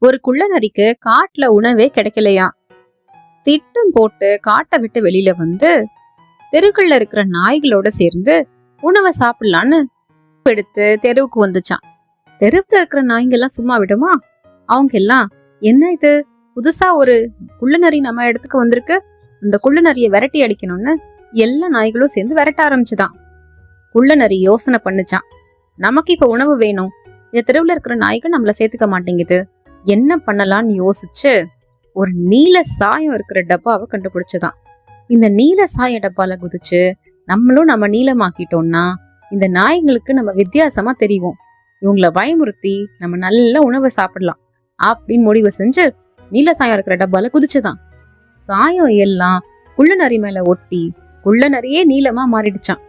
ஒரு குள்ள நரிக்கு காட்டுல உணவே கிடைக்கலையா? திட்டம் போட்டு காட்டை விட்டு வெளியில வந்து தெருக்குள்ள இருக்கிற நாய்களோட சேர்ந்து உணவை சாப்பிடலான்னு எடுத்து தெருவுக்கு வந்துச்சான். தெருவுல இருக்கிற நாய்ங்க எல்லாம் சும்மா விடுமா? அவங்க எல்லாம் என்ன இது? புதுசா ஒரு குள்ள நரி நம்ம இடத்துக்கு வந்திருக்கு. அந்த குள்ள நரிய விரட்டி அடிக்கணும்னு எல்லா நாய்களும் சேர்ந்து விரட்ட ஆரம்பிச்சுதான். குள்ள நரி யோசனை பண்ணுச்சான். நமக்கு இப்ப உணவு வேணும். இந்த தெருவுல இருக்கிற நாய்கள் நம்மள சேர்த்துக்க மாட்டேங்குது. என்ன பண்ணலாம்னு யோசிச்சு ஒரு நீல சாயம் இருக்கிற டப்பாவை கண்டுபிடிச்சதான். இந்த நீல சாய டப்பால குதிச்சு நம்மளும் நம்ம நீளமாக்கிட்டோம்னா இந்த நாய்ங்களுக்கு நம்ம வித்தியாசமா தெரியும் இவங்களை பயமுறுத்தி நம்ம நல்ல உணவை சாப்பிடலாம் அப்படின்னு முடிவு செஞ்சு நீல சாயம் இருக்கிற டப்பால குதிச்சுதான். சாயம் எல்லாம் குள்ள நரி மேல ஒட்டி குள்ள நரியே நீளமா மாறிடுச்சான்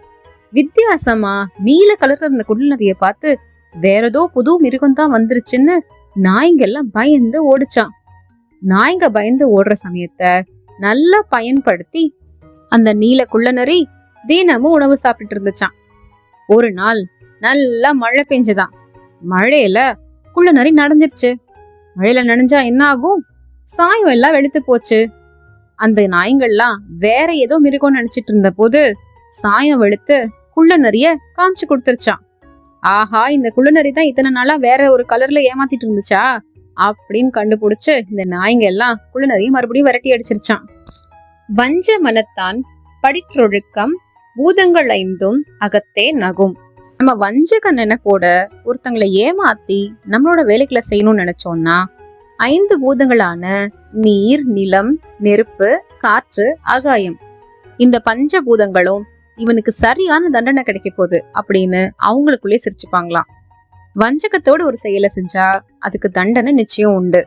வித்தியாசமா நீல கலர்ல இருந்த குள்ள நரிய பார்த்து வேற ஏதோ புது மிருகம் தான் வந்துருச்சுன்னு நாய்ங்கெல்லாம் பயந்து ஓடிச்சான் நாய்ங்க பயந்து ஓடுற சமயத்தை நல்லா பயன்படுத்தி அந்த நீல குள்ளநரி தினமும் உணவு சாப்பிட்டுட்டு இருந்துச்சான் ஒரு நாள் நல்லா மழை பெஞ்சுதான் மழையில குள்ள நரி நனைஞ்சிருச்சு மழையில நனைஞ்சா என்ன ஆகும் சாயம் எல்லாம் வெளுத்து போச்சு. அந்த நாய்ங்கள்லாம் வேற ஏதோ மிருகம் நினைச்சிட்டு இருந்த போது சாயம் வெளுத்து குள்ள நிறைய காமிச்சு கொடுத்துருச்சான் ஆஹா இந்த குள்ளநரி தான் இத்தனை நாளா வேற ஒரு கலர்ல ஏமாத்திட்டு இருந்துச்சா? அப்படின்னு கண்டுபிடிச்சு இந்த நாய்ங்க எல்லாம் குள்ள மறுபடியும் விரட்டி அடிச்சிருச்சான் வஞ்ச மனத்தான் படிற்றொழுக்கம் பூதங்கள் ஐந்தும் அகத்தே நகும். நம்ம வஞ்சக நினைப்போட ஒருத்தங்களை ஏமாத்தி நம்மளோட வேலைகளை செய்யணும்னு நினைச்சோம்னா ஐந்து பூதங்களான நீர் நிலம் நெருப்பு காற்று ஆகாயம் இந்த பஞ்ச பூதங்களும் இவனுக்கு சரியான தண்டனை கிடைக்க போகுது அப்படின்னு அவங்களுக்குள்ளே சிரிச்சுப்பாங்களாம். வஞ்சகத்தோட ஒரு செயலை செஞ்சா அதுக்கு தண்டனை நிச்சயம் உண்டு.